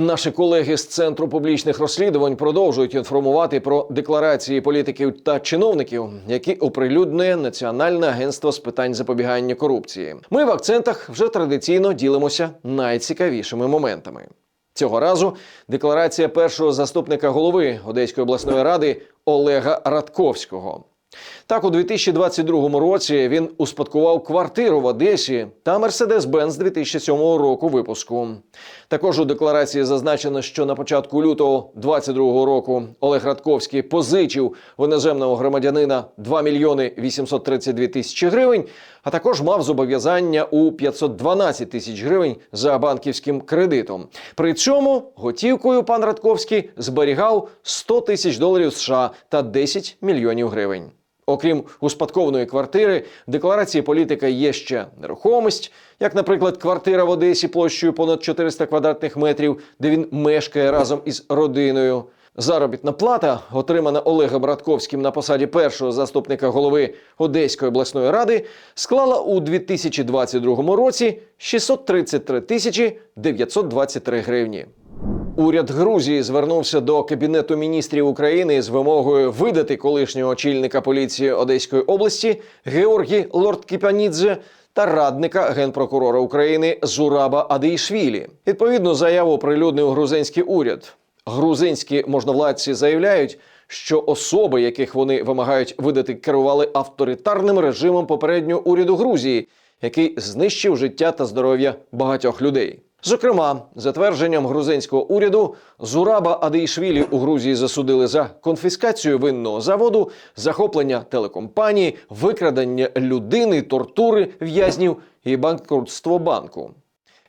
Наші колеги з центру публічних розслідувань продовжують інформувати про декларації політиків та чиновників, які оприлюднює Національне агентство з питань запобігання корупції. Ми в акцентах вже традиційно ділимося найцікавішими моментами. Цього разу декларація першого заступника голови Одеської обласної ради Олега Радковського. Так, у 2022 році він успадкував квартиру в Одесі та Mercedes-Benz 2007 року випуску. Також у декларації зазначено, що на початку лютого 2022 року Олег Радковський позичив в іноземного громадянина 2 мільйони 832 тисячі гривень, а також мав зобов'язання у 512 тисяч гривень за банківським кредитом. При цьому готівкою пан Радковський зберігав 100 тисяч доларів США та 10 мільйонів гривень. Окрім успадкованої квартири, декларації політика є ще нерухомість, як, наприклад, квартира в Одесі площею понад 400 квадратних метрів, де він мешкає разом із родиною. Заробітна плата, отримана Олегом Радковським на посаді першого заступника голови Одеської обласної ради, склала у 2022 році 633 тисячі 923 гривні. Уряд Грузії звернувся до Кабінету міністрів України з вимогою видати колишнього очільника поліції Одеської області Георгі Лордкіпанідзе та радника генпрокурора України Зураба Адейшвілі. Відповідну заяву оприлюднив грузинський уряд. Грузинські можновладці заявляють, що особи, яких вони вимагають видати, керували авторитарним режимом попереднього уряду Грузії, який знищив життя та здоров'я багатьох людей. Зокрема, за твердженням грузинського уряду, Зураба Адейшвілі у Грузії засудили за конфіскацію винного заводу, захоплення телекомпанії, викрадення людини, тортури в'язнів і банкрутство банку.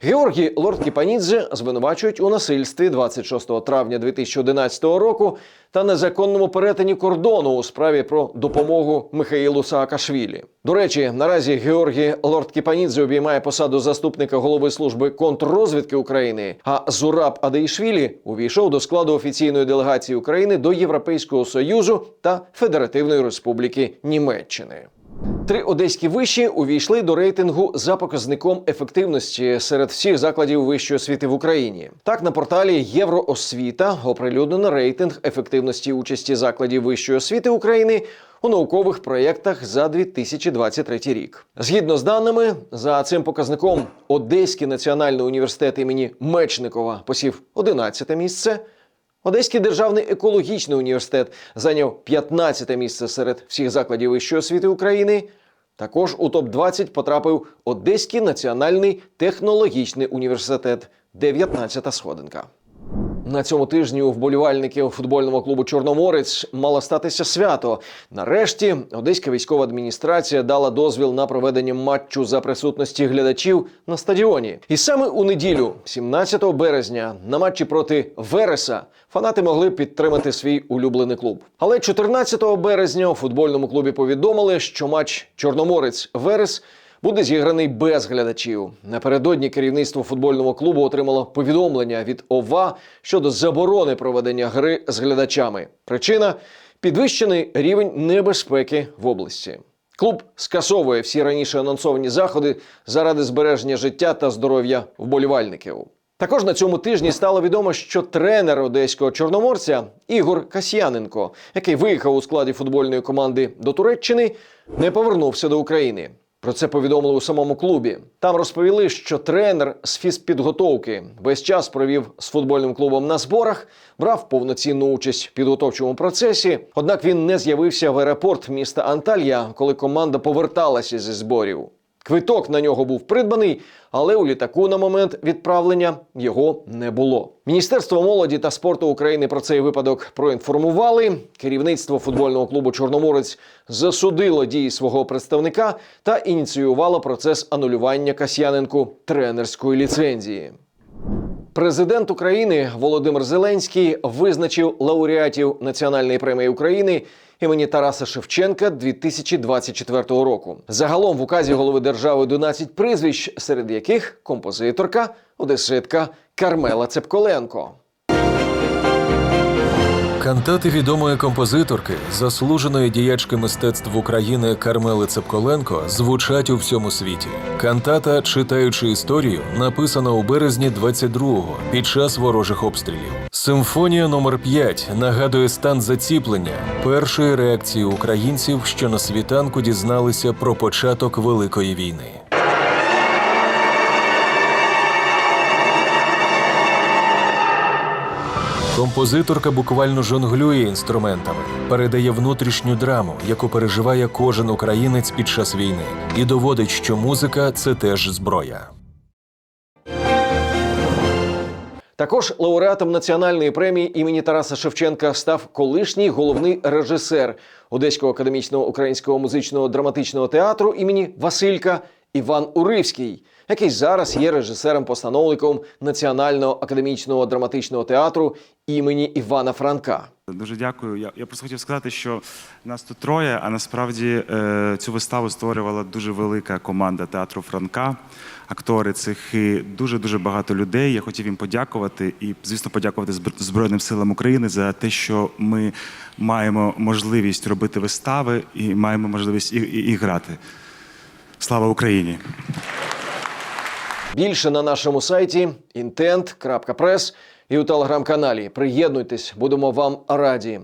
Георгій Лорд-Кіпанідзе звинувачують у насильстві 26 травня 2011 року та незаконному перетині кордону у справі про допомогу Михаїлу Саакашвілі. До речі, наразі Георгій Лорд-Кіпанідзе обіймає посаду заступника голови служби контррозвідки України. А Зураб Адейшвілі увійшов до складу офіційної делегації України до Європейського союзу та Федеративної Республіки Німеччини. Три одеські виші увійшли до рейтингу за показником ефективності серед всіх закладів вищої освіти в Україні. Так, на порталі Євроосвіта оприлюднено рейтинг ефективності участі закладів вищої освіти України у наукових проєктах за 2023 рік. Згідно з даними, за цим показником Одеський національний університет імені Мечникова посів 11 місце. Одеський державний екологічний університет зайняв 15 місце серед всіх закладів вищої освіти України. Також у топ 20 потрапив Одеський національний технологічний університет, 19 сходинка. На цьому тижні у вболівальників футбольного клубу Чорноморець мало статися свято. Нарешті Одеська військова адміністрація дала дозвіл на проведення матчу за присутності глядачів на стадіоні. І саме у неділю, 17 березня, на матчі проти Вереса фанати могли підтримати свій улюблений клуб. Але 14 березня у футбольному клубі повідомили, що матч Чорноморець Верес буде зіграний без глядачів. Напередодні керівництво футбольного клубу отримало повідомлення від ОВА щодо заборони проведення гри з глядачами. Причина підвищений рівень небезпеки в області. Клуб скасовує всі раніше анонсовані заходи заради збереження життя та здоров'я вболівальників. Також на цьому тижні стало відомо, що тренер одеського чорноморця Ігор Касьяненко, який виїхав у складі футбольної команди до Туреччини, не повернувся до України. Про це повідомили у самому клубі. Там розповіли, що тренер з фізпідготовки весь час провів з футбольним клубом на зборах, брав повноцінну участь в підготовчому процесі. Однак він не з'явився в аеропорт міста Анталія, коли команда поверталася зі зборів. Квиток на нього був придбаний, але у літаку на момент відправлення його не було. Міністерство молоді та спорту України про цей випадок проінформували. Керівництво футбольного клубу Чорноморець засудило дії свого представника та ініціювало процес анулювання Касьяненку тренерської ліцензії. Президент України Володимир Зеленський визначив лауреатів Національної премії України імені Тараса Шевченка 2024 року. Загалом в указі голови держави 11 прізвищ, серед яких композиторка, одеситка Кармела Цепколенко. Кантати відомої композиторки, заслуженої діячки мистецтв України Кармели Цепколенко звучать у всьому світі. Кантата, читаючи історію, написана у березні 22-го під час ворожих обстрілів. Симфонія номер 5 нагадує стан заціплення першої реакції українців, що на світанку дізналися про початок великої війни. Композиторка буквально жонглює інструментами, передає внутрішню драму, яку переживає кожен українець під час війни, і доводить, що музика це теж зброя. Також лауреатом національної премії імені Тараса Шевченка став колишній головний режисер Одеського академічного українського музичного драматичного театру імені Василька Іван Уривський, який зараз є режисером-постановником Національного академічного драматичного театру імені Івана Франка. Дуже дякую. Я, я просто хотів сказати, що нас тут троє, а насправді е, цю виставу створювала дуже велика команда театру Франка, актори цих і дуже дуже багато людей. Я хотів їм подякувати і, звісно, подякувати Збр- Збройним силам України за те, що ми маємо можливість робити вистави і маємо можливість і, і, і грати. Слава Україні! Більше на нашому сайті intent.press і у телеграм-каналі. Приєднуйтесь, будемо вам раді.